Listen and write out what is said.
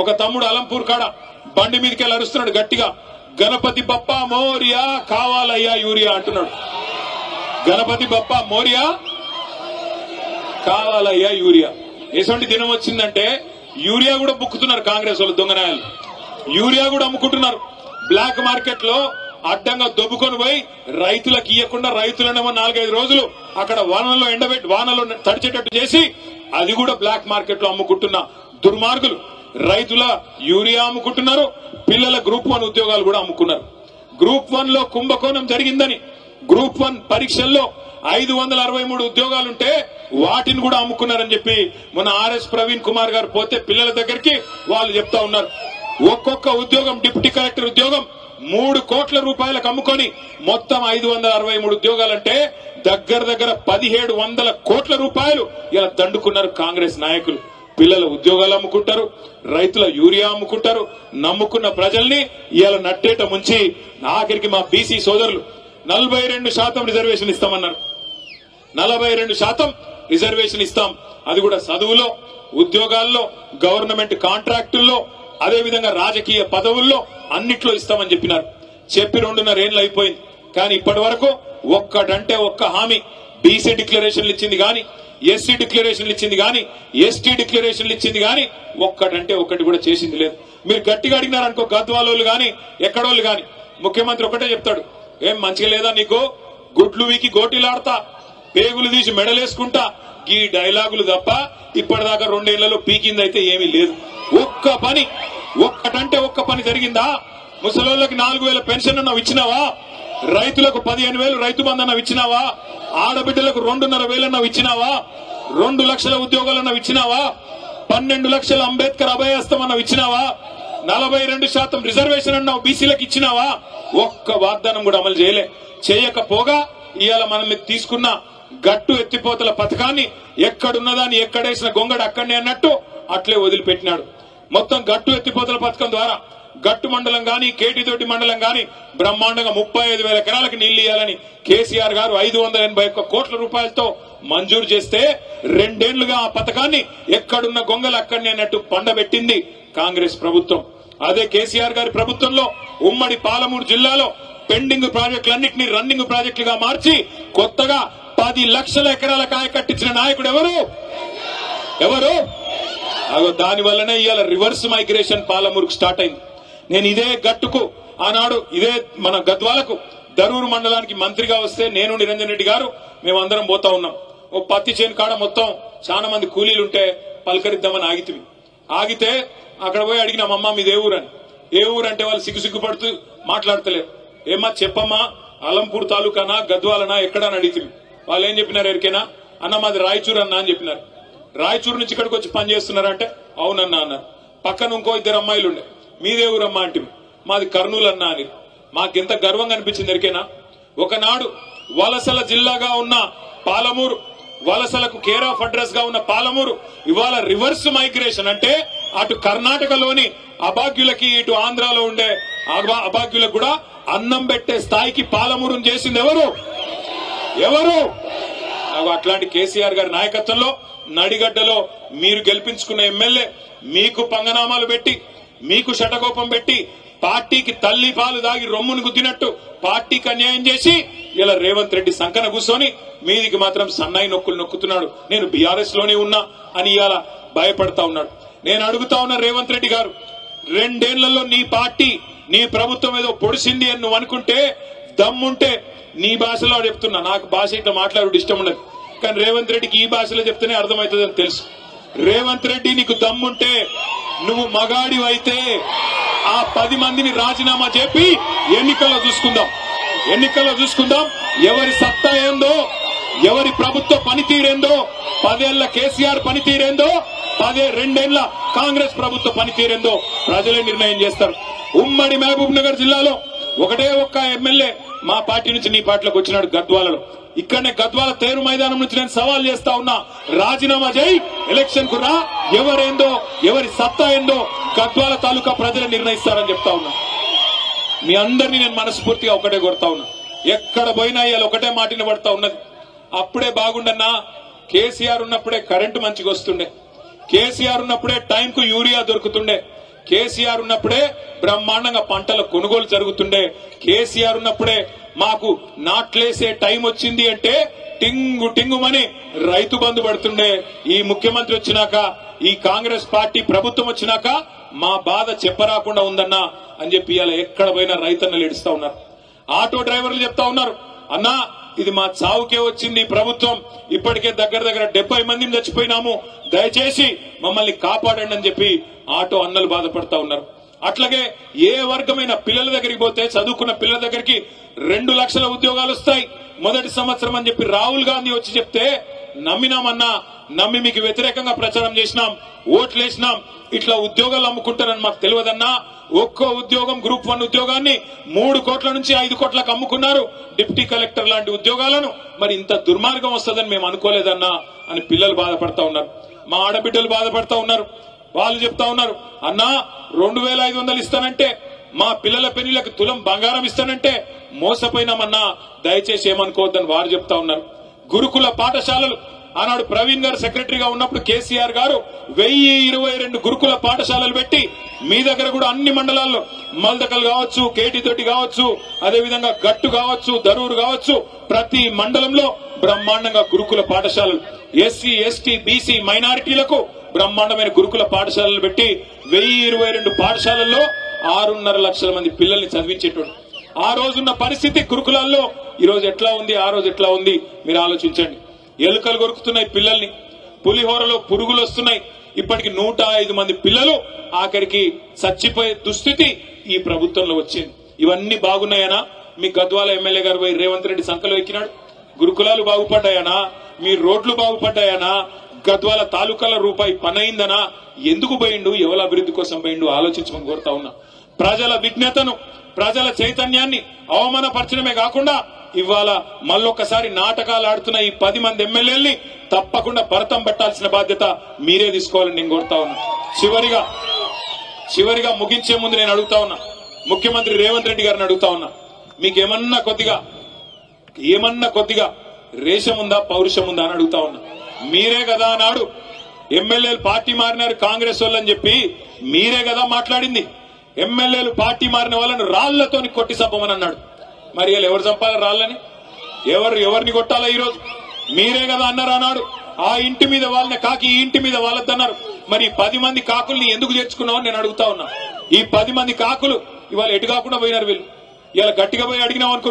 ఒక తమ్ముడు అలంపూర్ కాడ బండి మీదకి వెళ్ళి అరుస్తున్నాడు గట్టిగా. గణపతి బప్ప మోరియా కావాలయ్యా యూరియా అంటున్నాడు. గణపతి బప్ప మోరియా కావాలయ్యా యూరియా ఎటువంటి దినం వచ్చిందంటే యూరియా కూడా బుక్కుతున్నారు కాంగ్రెస్ వాళ్ళు దొంగనాయాలు యూరియా కూడా అమ్ముకుంటున్నారు. బ్లాక్ మార్కెట్లో అడ్డంగా దొబ్బుకొని పోయి రైతులకు ఇవ్వకుండా రైతులనేమో నాలుగైదు రోజులు అక్కడ వానలో ఎండబెట్టి వానలో తడిచేటట్టు చేసి అది కూడా బ్లాక్ మార్కెట్లో అమ్ముకుంటున్న దుర్మార్గులు. రైతుల యూరియా అమ్ముకుంటున్నారు పిల్లల గ్రూప్ వన్ ఉద్యోగాలు కూడా అమ్ముకున్నారు. గ్రూప్ వన్లో కుంభకోణం జరిగిందని గ్రూప్ వన్ పరీక్షల్లో ఐదు వందల అరవై మూడు ఉద్యోగాలుంటే వాటిని కూడా అమ్ముకున్నారని చెప్పి మన ఆర్ఎస్ ప్రవీణ్ కుమార్ గారు పోతే పిల్లల దగ్గరికి వాళ్ళు చెప్తా ఉన్నారు. ఒక్కొక్క ఉద్యోగం డిప్యూటీ కలెక్టర్ ఉద్యోగం మూడు కోట్ల రూపాయలకు అమ్ముకొని మొత్తం ఐదు వందల అరవై మూడు ఉద్యోగాలంటే దగ్గర దగ్గర పదిహేడు వందల కోట్ల రూపాయలు ఇలా దండుకున్నారు కాంగ్రెస్ నాయకులు. పిల్లల ఉద్యోగాలు అమ్ముకుంటారు రైతుల యూరియా అమ్ముకుంటారు నమ్ముకున్న ప్రజల్ని ఇవాళ నట్టేట ముంచి ఆఖరికి మా బీసీ సోదరులు నలభై రెండు శాతం రిజర్వేషన్ ఇస్తామన్నారు. నలభై రెండు శాతం రిజర్వేషన్ ఇస్తాం. అది కూడా చదువులో ఉద్యోగాల్లో గవర్నమెంట్ కాంట్రాక్టుల్లో అదేవిధంగా రాజకీయ పదవుల్లో అన్నిట్లో ఇస్తామని చెప్పినారు. చెప్పి రెండున్నర ఏళ్ళు అయిపోయింది. కానీ ఇప్పటి వరకు ఒక్కటంటే ఒక్క హామీ బీసీ డిక్లరేషన్లు ఇచ్చింది కానీ ఎస్సీ డిక్లరేషన్లు ఇచ్చింది కానీ ఎస్టీ డిక్లరేషన్లు ఇచ్చింది కానీ ఒక్కటంటే ఒక్కటి కూడా చేసింది లేదు. మీరు గట్టిగా అడిగినారనుకో గద్వాలోళ్ళు కానీ ఎక్కడోళ్ళు కానీ ముఖ్యమంత్రి ఒకటే చెప్తాడు ఏం మంచిగా లేదా నీకు? గుడ్లు వీకి గోటీలాడతా పేగులు తీసి మెడలేసుకుంటా ఈ డైలాగులు తప్ప ఇప్పటిదాకా రెండేళ్ళలో పీకింది అయితే ఏమీ లేదు. ఒక్క పని ఒక్కటంటే ఒక్క పని జరిగిందా? ముసలోళ్ళకి నాలుగు వేల పెన్షన్ అన్నావు ఇచ్చినావా? రైతులకు పదిహేను వేలు రైతు బంధు ఇచ్చినావా? ఆడబిడ్డలకు రెండున్నర వేలు ఇచ్చినావా? రెండు లక్షల ఉద్యోగాలు ఇచ్చినావా? పన్నెండు లక్షల అంబేద్కర్ అభయస్తం అన్నావు ఇచ్చినావా? నలభై రెండు శాతం రిజర్వేషన్ అన్నావు బీసీలకు ఇచ్చినావా? ఒక్క వాగ్దానం కూడా అమలు చేయలే. చేయకపోగా ఇవాళ మనం తీసుకున్న గట్టు ఎత్తిపోతల పథకాన్ని ఎక్కడున్నదాన్ని ఎక్కడేసిన గొంగడు అక్కడనే అన్నట్టు అట్లే వదిలిపెట్టినాడు. మొత్తం గట్టు ఎత్తిపోతల పథకం ద్వారా గట్టు మండలం గాని కేటితోటి మండలం గాని బ్రహ్మాండంగా ముప్పై ఐదు వేల ఎకరాలకు నీళ్ళు ఇవ్వాలని కేసీఆర్ గారు ఐదు వందల ఎనభై ఒక్క కోట్ల రూపాయలతో మంజూరు చేస్తే రెండేళ్ళుగా ఆ పథకాన్ని ఎక్కడున్న గొంగలు అక్కడనే అన్నట్టు పండబెట్టింది కాంగ్రెస్ ప్రభుత్వం. అదే కేసీఆర్ గారి ప్రభుత్వంలో ఉమ్మడి పాలమూరు జిల్లాలో పెండింగ్ ప్రాజెక్టులన్నింటినీ రన్నింగ్ ప్రాజెక్టులుగా మార్చి కొత్తగా పది లక్షల ఎకరాల కాయ కట్టించిన నాయకుడు ఎవరు? ఎవరు? అగో దాని వల్లనే ఇవాళ రివర్స్ మైగ్రేషన్ పాలమూరుకు స్టార్ట్ అయింది. నేను ఇదే గట్టుకు ఆనాడు ఇదే మన గద్వాలకు దరూరు మండలానికి మంత్రిగా వస్తే నేను నిరంజన్ రెడ్డి గారు మేమందరం పోతా ఉన్నాం. ఓ పత్తి చేను కాడ మొత్తం చాలా మంది కూలీలు ఉంటే పలకరిద్దామని ఆగితివి ఆగితే అక్కడ పోయి అడిగినాం అమ్మ మీది ఏ ఊరని? ఏ ఊరంటే వాళ్ళు సిగ్గు సిగ్గుపడుతూ మాట్లాడతలేరు ఏమ్మా చెప్పమ్మా అలంపూర్ తాలూకానా గద్వాలనా ఎక్కడని అడిగితివి వాళ్ళు ఏం చెప్పినారు ఎరికేనా? అన్న మాది రాయచూరు అన్న అని చెప్పినారు. రాయచూర్ నుంచి ఇక్కడికి వచ్చి పని చేస్తున్నారంటే అవునన్నా అన్నారు. పక్కన ఇంకో ఇద్దరు అమ్మాయిలు ఉండే మీదే ఊరమ్మా అంటే మాది కర్నూలు అన్నా అని. మాకెంత గర్వంగా అనిపించింది ఎరికేనా ఒకనాడు వలసల జిల్లాగా ఉన్న పాలమూరు వలసలకు కేర్ ఆఫ్ అడ్రస్గా ఉన్న పాలమూరు ఇవాళ రివర్స్ మైగ్రేషన్ అంటే అటు కర్ణాటకలోని అభాగ్యులకి ఇటు ఆంధ్రాలో ఉండే అభాగ్యులకు కూడా అన్నం పెట్టే స్థాయికి పాలమూరును చేసింది ఎవరు? ఎవరు? అట్లాంటి కేసీఆర్ గారి నాయకత్వంలో నడిగడ్డలో మీరు గెలిపించుకున్న ఎమ్మెల్యే మీకు పంగనామాలు పెట్టి మీకు శటకోపం పెట్టి పార్టీకి తల్లి పాలు దాగి రొమ్మును గుద్దినట్టు పార్టీకి అన్యాయం చేసి ఇలా రేవంత్ రెడ్డి సంకన కూర్చొని మీదికి మాత్రం సన్నాయి నొక్కులు నొక్కుతున్నాడు. నేను బీఆర్ఎస్లోనే ఉన్నా అని ఇవాళ భయపడతా ఉన్నాడు. నేను అడుగుతా ఉన్నా రేవంత్ రెడ్డి గారు రెండేళ్ళలో నీ పార్టీ నీ ప్రభుత్వం ఏదో పొడిసింది అని నువ్వు అనుకుంటే దమ్ముంటే నీ భాషలో చెప్తున్నా. నాకు భాష ఇట్లా మాట్లాడు ఇష్టం ఉండదు. కానీ రేవంత్ రెడ్డికి ఈ భాషలో చెప్తేనే అర్థమవుతుందని తెలుసు. రేవంత్ రెడ్డి నీకు దమ్ముంటే నువ్వు మగాడి అయితే ఆ పది మందిని రాజీనామా చెప్పి ఎన్నికల్లో చూసుకుందాం. ఎన్నికల్లో చూసుకుందాం. ఎవరి సత్తా ఏందో ఎవరి ప్రభుత్వ పనితీరేందో పదేళ్ళ కేసీఆర్ పనితీరేందో పదే రెండేళ్ళ కాంగ్రెస్ ప్రభుత్వ పనితీరేందో ప్రజలే నిర్ణయం చేస్తారు. ఉమ్మడి మహబూబ్ నగర్ జిల్లాలో ఒకటే ఒక్క ఎమ్మెల్యే మా పార్టీ నుంచి నీ పార్టీలోకి వచ్చినాడు గద్వాలలో. ఇక్కడనే గద్వాల తేరు మైదానం నుంచి నేను సవాల్ చేస్తా ఉన్నా. రాజీనామా చేయి ఎలక్షన్కు రా. ఎవరేందో ఎవరి సత్తా ఏందో గద్వాల తాలూకా ప్రజలు నిర్ణయిస్తారని చెప్తా ఉన్నా. మీ అందరినీ నేను మనస్ఫూర్తిగా ఒకటే కొడతా ఉన్నా. ఎక్కడ పోయినా ఇవాళ ఒకటే మాటిని పడతా ఉన్నది. అప్పుడే బాగుండన్నా కేసీఆర్ ఉన్నప్పుడే కరెంటు మంచిగా వస్తుండే. కేసీఆర్ ఉన్నప్పుడే టైంకు యూరియా దొరుకుతుండే. కేసీఆర్ ఉన్నప్పుడే బ్రహ్మాండంగా పంటల కొనుగోలు జరుగుతుండే. కేసీఆర్ ఉన్నప్పుడే మాకు నాట్లేసే టైం వచ్చింది అంటే టింగు టింగుమని రైతు బంధు పడుతుండే. ఈ ముఖ్యమంత్రి వచ్చినాక ఈ కాంగ్రెస్ పార్టీ ప్రభుత్వం వచ్చినాక మా బాధ చెప్పరాకుండా ఉందన్నా అని చెప్పి ఇలా ఎక్కడ పోయినా రైతన్నలు ఏడుస్తా ఉన్నారు. ఆటో డ్రైవర్లు చెప్తా ఉన్నారు అన్నా ఇది మా చావుకే వచ్చింది ప్రభుత్వం. ఇప్పటికే దగ్గర దగ్గర డెబ్బై మందిని చచ్చిపోయినాము. దయచేసి మమ్మల్ని కాపాడండి అని చెప్పి ఆటో అన్నలు బాధపడతా ఉన్నారు. అట్లాగే ఏ వర్గమైన పిల్లల దగ్గరికి పోతే చదువుకున్న పిల్లల దగ్గరికి రెండు లక్షల ఉద్యోగాలు వస్తాయి. మొదటి సంవత్సరం అని చెప్పి రాహుల్ గాంధీ వచ్చి చెప్తే నమ్మినామన్నా నమ్మి మీకు వ్యతిరేకంగా ప్రచారం చేసినాం ఓట్లేసినాం ఇట్లా ఉద్యోగాలు అమ్ముకుంటారని మాకు తెలియదన్నా ఒక్కో ఉద్యోగం గ్రూప్ వన్ ఉద్యోగాన్ని మూడు కోట్ల నుంచి ఐదు కోట్లకు అమ్ముకున్నారు డిప్యూటీ కలెక్టర్ లాంటి ఉద్యోగాలను. మరి ఇంత దుర్మార్గం వస్తుందని మేము అనుకోలేదన్నా అని పిల్లలు బాధపడతా ఉన్నారు. మా ఆడబిడ్డలు బాధపడతా ఉన్నారు. వాళ్ళు చెప్తా ఉన్నారు అన్నా రెండు వేల ఐదు వందలు ఇస్తానంటే మా పిల్లల పెళ్ళిలకు తులం బంగారం ఇస్తానంటే మోసపోయినామన్నా దయచేసి ఏమనుకోవద్దని వారు చెప్తా ఉన్నారు. గురుకుల పాఠశాలలు ఆనాడు ప్రవీణ్ గారు సెక్రటరీగా ఉన్నప్పుడు కేసీఆర్ గారు వెయ్యి ఇరవై రెండు గురుకుల పాఠశాలలు పెట్టి మీ దగ్గర కూడా అన్ని మండలాల్లో మల్దకల్ కావచ్చు కేటీ తోటి కావచ్చు అదేవిధంగా గట్టు కావచ్చు దరూరు కావచ్చు ప్రతి మండలంలో బ్రహ్మాండంగా గురుకుల పాఠశాలలు ఎస్సీ ఎస్టీ బీసీ మైనారిటీలకు బ్రహ్మాండమైన గురుకుల పాఠశాలలు పెట్టి వెయ్యి ఇరవై రెండు పాఠశాలల్లో ఆరున్నర లక్షల మంది పిల్లల్ని చదివించేటోడు. ఆ రోజున్న పరిస్థితి గురుకులాల్లో ఈ రోజు ఎట్లా ఉంది ఆ రోజు ఎట్లా ఉంది మీరు ఆలోచించండి. ఎలుకలు కొరుకుతున్నాయి పిల్లల్ని పులిహోరలో పురుగులు వస్తున్నాయి. ఇప్పటికి నూట ఐదు మంది పిల్లలు ఆఖరికి చచ్చిపోయే దుస్థితి ఈ ప్రభుత్వంలో వచ్చింది. ఇవన్నీ బాగున్నాయనా? మీ గద్వాల ఎమ్మెల్యే గారు రేవంత్ రెడ్డి సంఖలో ఎక్కినాడు. గురుకులాలు బాగుపడ్డాయనా? మీ రోడ్లు బాగుపడ్డాయనా? గద్వాల తాలూకాల రూపాయి పనైందనా? ఎందుకు పోయిండు? ఎవరి అభివృద్ధి కోసం పోయిండు? ఆలోచించమని కోరుతా ఉన్నా. ప్రజల విజ్ఞతను ప్రజల చైతన్యాన్ని అవమానపరచడమే కాకుండా ఇవాళ మళ్ళొక్కసారి నాటకాలు ఆడుతున్న ఈ పది మంది ఎమ్మెల్యేల్ని తప్పకుండా భరతం పెట్టాల్సిన బాధ్యత మీరే తీసుకోవాలని నేను కోరుతా ఉన్నా. చివరిగా చివరిగా ముగించే ముందు నేను అడుగుతా ఉన్నా. ముఖ్యమంత్రి రేవంత్ రెడ్డి గారిని అడుగుతా ఉన్నా. మీకేమన్నా కొద్దిగా ఏమన్నా కొద్దిగా రేషం ఉందా పౌరుషం ఉందా అని అడుగుతా ఉన్నా. మీరే కదా అన్నాడు. ఎమ్మెల్యేలు పార్టీ మారినారు కాంగ్రెస్ వాళ్ళని చెప్పి మీరే కదా మాట్లాడింది. ఎమ్మెల్యేలు పార్టీ మారిన వాళ్ళని రాళ్ళతో కొట్టి చంపమని అన్నాడు. మరి వీళ్ళు ఎవరు చంపాలి రాళ్ళని? ఎవరు ఎవరిని కొట్టాలా ఈరోజు? మీరే కదా అన్నారు అన్నాడు. ఆ ఇంటి మీద వాళ్ళని కాకి ఈ ఇంటి మీద వాళ్ళద్దన్నారు మరి ఈ పది మంది కాకుల్ని ఎందుకు తెచ్చుకున్నావు నేను అడుగుతా ఉన్నా. ఈ పది మంది కాకులు ఇవాళ ఎటు కాకుండా పోయినారు వీళ్ళు. ఇలా గట్టిగా పోయి అడిగినావు అనుకో